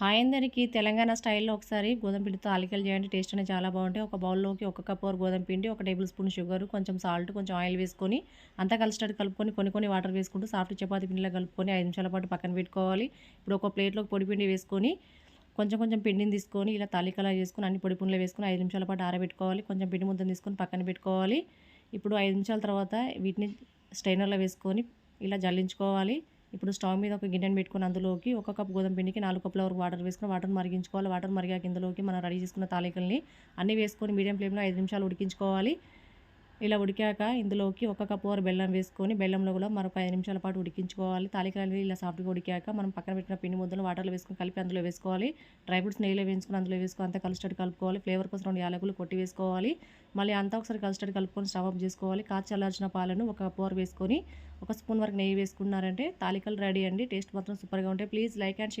Hi అందరికీ తెలంగాణ స్టైల్లో ఒకసారి గోధుమ పిండితో అలికలు చేయండి. టేస్ట్ అనేది చాలా బాగుంటాయి. ఒక బౌల్లోకి ఒక కప్ ఓర్ గోధుమ పిండి ఒక టేబుల్ స్పూన్ షుగర్ కొంచెం సాల్ట్ కొంచెం ఆయిల్ వేసుకొని అంతా కలిసినట్టు కలుపుకొని కొన్ని కొన్ని వాటర్ వేసుకుంటూ సాఫ్ట్ చపాతి పిండిలో కలుపుకొని ఐదు నిమిషాల పాటు పక్కన పెట్టుకోవాలి. ఇప్పుడు ఒక ప్లేట్లోకి పొడి పిండి వేసుకొని కొంచెం కొంచెం పిండిని తీసుకొని ఇలా తాలికలా చేసుకొని అన్ని పొడి పిండిలో వేసుకొని ఐదు నిమిషాల పాటు ఆరబెట్టుకోవాలి. కొంచెం పిండి ముద్దను తీసుకొని పక్కన పెట్టుకోవాలి. ఇప్పుడు ఐదు నిమిషాల తర్వాత వీటిని స్ట్రైనర్లో వేసుకొని ఇలా జల్లించుకోవాలి. ఇప్పుడు స్టవ్ మీద ఒక గిన్నెను పెట్టుకుని అందులోకి ఒక కప్ గోధుమ పిండికి నాలుగు కప్పుల వరకు వాటర్ వేసుకుని వాటర్ మరిగించుకోవాలి. వాటర్ మరిగాక ఇందులోకి మనం రెడీ చేసుకున్న తాలికల్ని అన్నీ వేసుకొని మీడియం ఫ్లేమ్లో ఐదు నిమిషాలు ఉడికించుకోవాలి. ఇలా ఉడికాక ఇందులోకి ఒక కప్పు వరకు బెల్లం వేసుకొని బెల్లంలో కూడా మరొక ఐదు నిమిషాల పాటు ఉడికించుకోవాలి. తాలికలు ఇలా సాఫ్ట్గా ఉడికాక మనం పక్కన పెట్టిన పిండి ముద్దలు వాటర్లో వేసుకొని కలిపి అందులో వేసుకోవాలి. డ్రై ఫ్రూట్స్ నెయ్యిలో వేసుకొని అందులో వేసుకొని అంతా కలిసినట్టు కలుపుకోవాలి. ఫ్లేవర్ కోసం రెండు యాలకులు కొట్టి వేసుకోవాలి. మళ్ళీ అంతా ఒకసారి కలిసినట్టు కలుపుకొని స్టవ్ అప్ చేసుకోవాలి. కాచి చల్లార్చిన పాలను ఒక కప్పు వరకు వేసుకొని ఒక స్పూన్ వరకు నెయ్యి వేసుకున్నారంటే తాలికలు రెడీ అండి. టేస్ట్ మాత్రం సూపర్గా ఉంటాయి. Please like and share